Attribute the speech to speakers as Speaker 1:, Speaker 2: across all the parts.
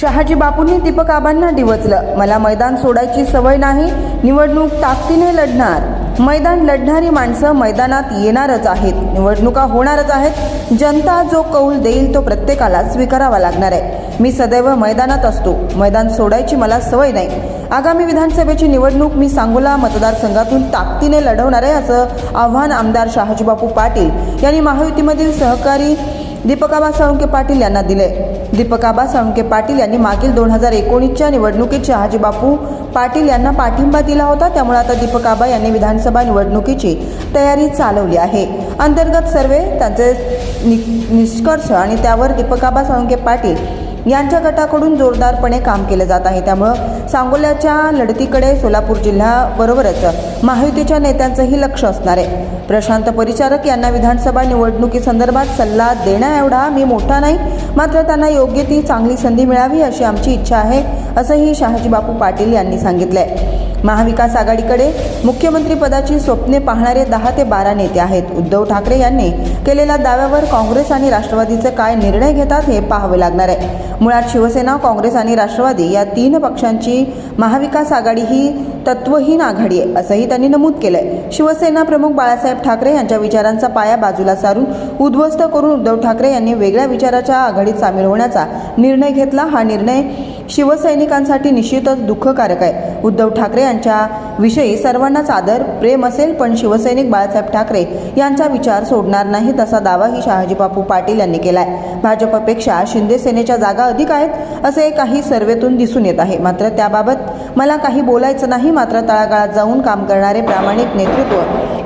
Speaker 1: शहाजी बापूंनी दीपक आबांना डिवचलं. मला मैदान सोडायची सवय नाही निवडणूक ताकदीने लढणार. मैदान लढणारी माणसं मैदानात येणारच आहेत. निवडणुका होणारच आहेत. जनता जो कौल देईल तो प्रत्येकाला स्वीकारावा लागणार आहे. मी सदैव मैदानात असतो. मैदान सोडायची मला सवय नाही. आगामी विधानसभेची निवडणूक मी सांगोला मतदारसंघातून ताकदीने लढवणार आहे असं आव्हान आमदार शहाजीबापू पाटील यांनी महायुतीमधील सहकारी दीपकाबा साळुंके पाटील यांना दिले दीपकाबा साळुंके पाटील यांनी मागील दोन हजार एकोणीसच्या निवडणुकीत शहाजीबापू पाटील यांना पाठिंबा दिला होता त्यामुळे आता दीपकाबा यांनी विधानसभा निवडणुकीची तयारी चालवली आहे. अंतर्गत सर्वे त्यांचे नि- निष्कर्ष आणि त्यावर दीपकाबा साळुंके पाटील यांच्या गटाकडून जोरदारपणे काम केलं जात आहे. त्यामुळं सांगोल्याच्या लढतीकडे सोलापूर जिल्ह्याबरोबरच महायुतीच्या नेत्यांचंही लक्ष असणार आहे. प्रशांत परिचारक यांना विधानसभा निवडणुकीसंदर्भात सल्ला देण्याएवढा मी मोठा नाही मात्र त्यांना योग्य ती चांगली संधी मिळावी अशी आमची इच्छा आहे असंही शहाजी बापू पाटील यांनी सांगितलं आहे महाविकास आघाडीकडे मुख्यमंत्री पदाची स्वप्ने पाहणारे दहा ते बारा नेते आहेत. उद्धव ठाकरे यांनी केलेल्या दाव्यावर काँग्रेस आणि राष्ट्रवादीचे काय निर्णय घेतात हे पाहावे लागणार आहे. मुळात शिवसेना काँग्रेस आणि राष्ट्रवादी या तीन पक्षांची महाविकास आघाडी ही तत्वहीन आघाडी आहे असंही त्यांनी नमूद केलं आहे शिवसेना प्रमुख बाळासाहेब ठाकरे यांच्या विचारांचा पाया बाजूला सारून उद्ध्वस्त करून उद्धव ठाकरे यांनी वेगळ्या विचाराच्या आघाडीत सामील होण्याचा निर्णय घेतला. हा निर्णय शिवसैनिकांसाठी निश्चितच दुःखकारक आहे. उद्धव ठाकरे यांच्या विषयी सर्वांनाच आदर प्रेम असेल पण शिवसैनिक बाळासाहेब ठाकरे यांचा विचार सोडणार नाही तसा दावाही शहाजी बापू पाटील यांनी केलाय. भाजपपेक्षा शिंदे सेनेच्या जागा अधिक आहेत असे काही सर्वेतून दिसून येत आहे. मात्र त्याबाबत मला काही बोलायचं नाही मात्र तळागाळात जाऊन काम करणारे प्रामाणिक नेतृत्व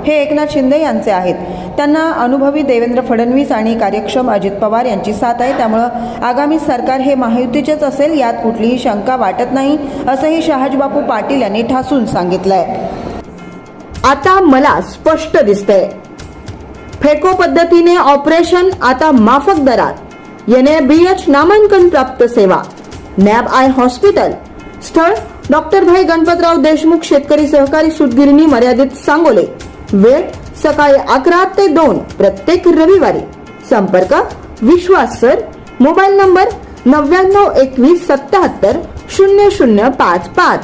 Speaker 1: हे एकनाथ शिंदे यांचे आहेत. त्यांना अनुभवी देवेंद्र फडणवीस आणि कार्यक्षम अजित पवार यांची साथ आहे. त्यामुळं आगामी सरकार हे महायुतीचेच असेल यात कुठलीही शंका वाटत नाही असंही शहाजीबापू पाटील यांनी ठासून सांगितलंय. आता मला स्पष्ट दिसतंय. फेको पद्धतीने ऑपरेशन आता माफक दरात. एनएबीएच नामांकन प्राप्त सेवा. NAB eye hospital. स्थळ डॉक्टर भाई गणपतराव देशमुख शेतकरी सहकारी सूतगिरणी मर्यादित सांगोले. वेळ सकाळी अकरा ते दोन प्रत्येक रविवारी. संपर्क विश्वास सर. मोबाईल नंबर नव्याण्णव एकवीस सत्याहत्तर शून्य शून्य पाच पाच.